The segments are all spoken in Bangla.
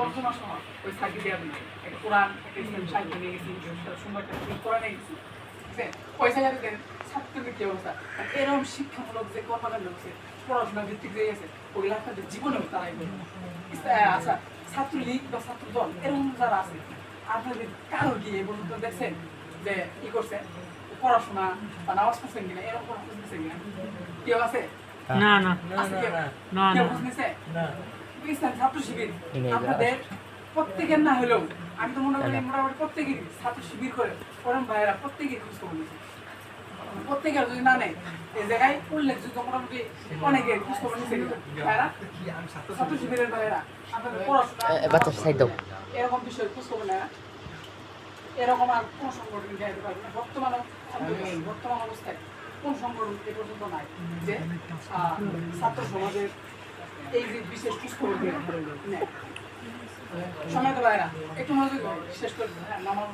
তর্জমার সময় ওই সাইডে দেওয়া দিই একটা কোরআন একটা ইসলাম সাহিত্য নিয়ে গেছি সুন্দর একটা কোরআন নিয়ে গেছি। আছে? ওই জায়গাতে দেন ছাত্রদের কি অবস্থা? এরকম শিক্ষামূলক যে কর্মকাণ্ড হচ্ছে পড়াশোনা ভিত্তিক যে গেছে ওইগুলো আপনাদের জীবনেও তারাই আচ্ছা ছাত্রলীগ বা ছাত্র দল এরকম যারা আছে আপনাদের কারও গিয়ে বলুন তো দেখছেন যে কি করছে? পড়াশোনা বা নামাজ পড়ছেন কিনা? এরকম খোঁজ কিনা? কেউ আছে? না না। আছে? না, না। না। ইসলাম ছাত্র শিবির আপনাদের প্রত্যেকের না হলেও আমি তো মনে করি মোটামুটি প্রত্যেকেরই ছাত্র শিবির করে পরম ভাইয়েরা প্রত্যেকের খোঁজ খবর নিয়েছে প্রত্যেকের যদি না নেয় এই জায়গায় উল্লেখযোগ্য মোটামুটি অনেকের খোঁজ খবর নিয়েছে ভাইয়েরা ছাত্র শিবিরের ভাইয়েরা আপনাদের পড়াশোনা এ, বাচ্চা সাইড দাও। এরকম বিষয় খোঁজ খবর নেয় না। এরকম আর কোন সংগঠন দেখাতে পারবে না। বর্তমান বর্তমান অবস্থায় কোন সংগঠন এ পর্যন্ত নাই যে ছাত্র সমাজের এই বিশেষ খোঁজ খবর নেয় সময় তো ভাইরা একটু মনোযোগ শেষ করে হ্যাঁ নামাজ।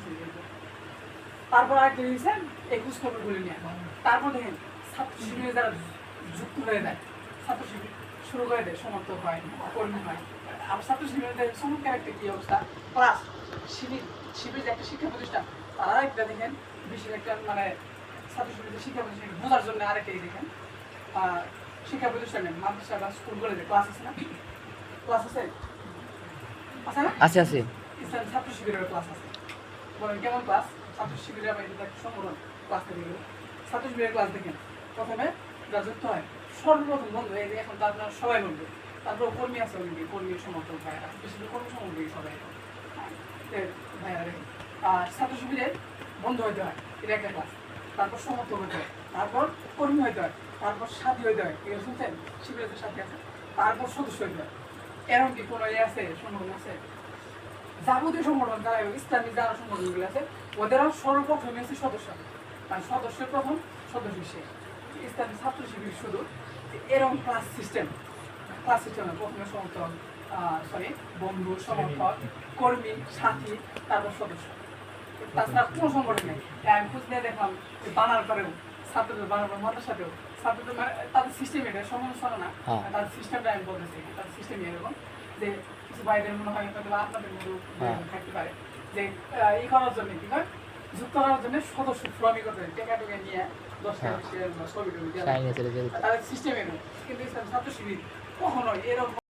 তারপর আরেকটা দিয়েছেন এই খোঁজ খবরগুলি নিয়ে। তারপর দেখেন ছাত্র শিবিরে যারা যুক্ত হয়ে যায় ছাত্র শিবির শুরু করে দেয় সমর্থক হয় কর্মী হয়। আবার ছাত্র শিবিরদের চমৎকার একটা কি অবস্থা? প্লাস শিবির শিবির যে একটা শিক্ষা প্রতিষ্ঠান, তারা একটা দেখেন, বিশেষ একটা মানে ছাত্র শিবিরের শিক্ষা প্রতিষ্ঠান, বোঝার জন্য আরেকটাই দেখেন। শিক্ষা প্রতিষ্ঠানে মাদ্রাসা বা স্কুল কলেজে ক্লাস আছে না? ক্লাস আছে? আছে না? আছে আছে। ইসলাম ছাত্র শিবিরের ক্লাস আছে। বলেন কেমন ক্লাস ছাত্র শিবিরের আবার এটা সংগঠন ক্লাস থেকে গেল। ছাত্র শিবিরের ক্লাস দেখেন। প্রথমে যা যুক্ত হয়। সর্বপ্রথম বন্ধু এই যে এখন তো আপনার সবাই বন্ধু। তারপর কর্মী আছে অনেকে কর্মী সমর্থক ভাইয়েরা বেশি কর্মী সমর্থক সবাই। হ্যাঁ, ভাইয়েরা। আর ছাত্র শিবিরের বন্ধু হইতে হয়। এটা একটা ক্লাস তারপর সমর্থক হইতে হয় তারপর কর্মী হয় তারপর সাথী হইতে হয় এগুলো শুনছেন? শিবিরের সাথী আছে। তারপর সদস্য হয় এরকম কি কোনো ইয়ে আছে, সংগঠন আছে? যাবতীয় সংগঠন যারা ইসলামিক যারা সংগঠনগুলো আছে, ওদেরও সর্বপ্রথম হচ্ছে সদস্য। মানে সদস্যের প্রথম সদস্য শেষ ইসলামী ছাত্র শিবির শুধু। এরকম ক্লাস সিস্টেম ক্লাস সিস্টেমে প্রথমে সমর্থন সরি বন্ধু, সমর্থক, কর্মী, সাথী, তারপর সদস্য। তাছাড়া কোনো সংগঠন নেই আমি খোঁজ নিয়ে দেখলাম যে বানার করেও ছাত্রদের বানার পর মাদের ছাত্রদের মানে তাদের সিস্টেম এটা না হ্যাঁ। তাদের সিস্টেমটা আমি বলতেছি তাদের সিস্টেম এরকম যে কিছু ভাইদের মনে হয় হয়তো আপনাদের হ্যাঁ। থাকতে পারে যে আহ, ই করার জন্য কি হয় যুক্ত করার জন্য সদস্য হয় টেকা টেকা নিয়ে দশ টাকা হ্যাঁ। ছবি টবি তাদের সিস্টেম এরকম কিন্তু ছাত্র শিবির কখনোই এরকম